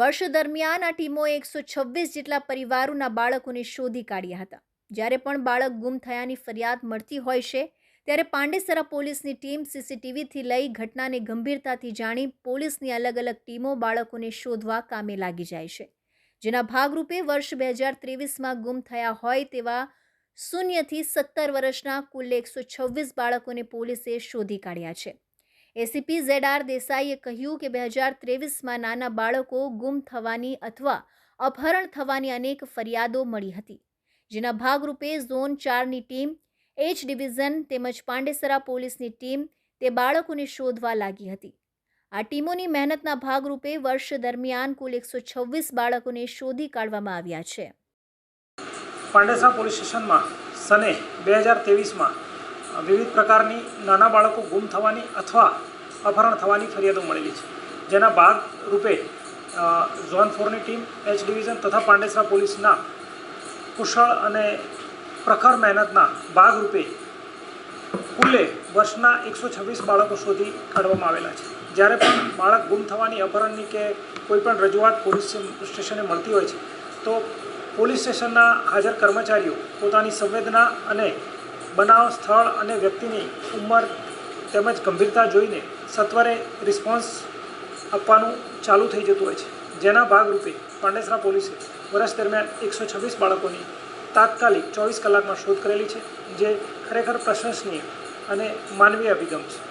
વર્ષ દરમિયાન આ ટીમોએ એકસો છવ્વીસ જેટલા પરિવારોના બાળકોને શોધી કાઢ્યા હતા. જ્યારે પણ બાળક ગુમ થયાની ફરિયાદ મળતી હોય છે, ત્યારે પાંડેસરા પોલીસની ટીમ સીસીટીવીથી લઈ ઘટનાને ગંભીરતાથી જાણી પોલીસની અલગ અલગ ટીમો બાળકોને શોધવા કામે લાગી જાય છે. જેના ભાગરૂપે વર્ષ બે હજાર ત્રેવીસમાં ગુમ થયા હોય તેવા શૂન્યથી સત્તર વર્ષના કુલ એકસો છવ્વીસ બાળકોને પોલીસે શોધી કાઢ્યા છે. એસીપી ઝેડ આર દેસાઈએ કહ્યું કે બે હજાર ત્રેવીસમાં નાના બાળકો ગુમ થવાની અથવા અપહરણ થવાની અનેક ફરિયાદો મળી હતી, જેના ભાગરૂપે ઝોન ચારની ટીમ, એચ ડિવિઝન તેમજ પાંડેસરા પોલીસની ટીમ તે બાળકોને શોધવા લાગી હતી. આ ટીમોની મહેનતના ભાગરૂપે વર્ષ દરમિયાન કુલ એકસો છવ્વીસ બાળકોને શોધી કાઢવામાં આવ્યા છે. પાંડેસરા પોલીસ સ્ટેશનમાં સને બે હજાર ત્રેવીસમાં વિવિધ પ્રકારની નાના બાળકો ગુમ થવાની અથવા અપહરણ થવાની ફરિયાદો મળેલી છે. જેના ભાગ રૂપે અ, ઝોન ફોરની ટીમ એચ ડિવિઝન તથા પાંડેસરા પોલીસના કુશળ અને પ્રખર મહેનતના ભાગરૂપે કુલ્લે વર્ષના એકસો છવ્વીસ બાળકો શોધી કાઢવામાં આવેલા છે. જ્યારે પણ બાળક ગુમ થવાની અપહરણની કે કોઈપણ રજૂઆત પોલીસ સ્ટેશને મળતી હોય છે તો પોલીસ સ્ટેશનના હાજર કર્મચારીઓ પોતાની સંવેદના અને બનાવ, સ્થળ અને વ્યક્તિની ઉંમર તેમજ ગંભીરતા જોઈને સત્વરે રિસ્પોન્સ આપવાનું ચાલુ થઈ જતું હોય છે. જેના ભાગરૂપે પાંડેસરા પોલીસે વર્ષ દરમિયાન એકસો છવ્વીસ બાળકોની તાત્કાલિક ચોવીસ કલાકમાં શોધ કરેલી છે, જે ખરેખર પ્રશંસનીય અને માનવીય અભિગમ છે.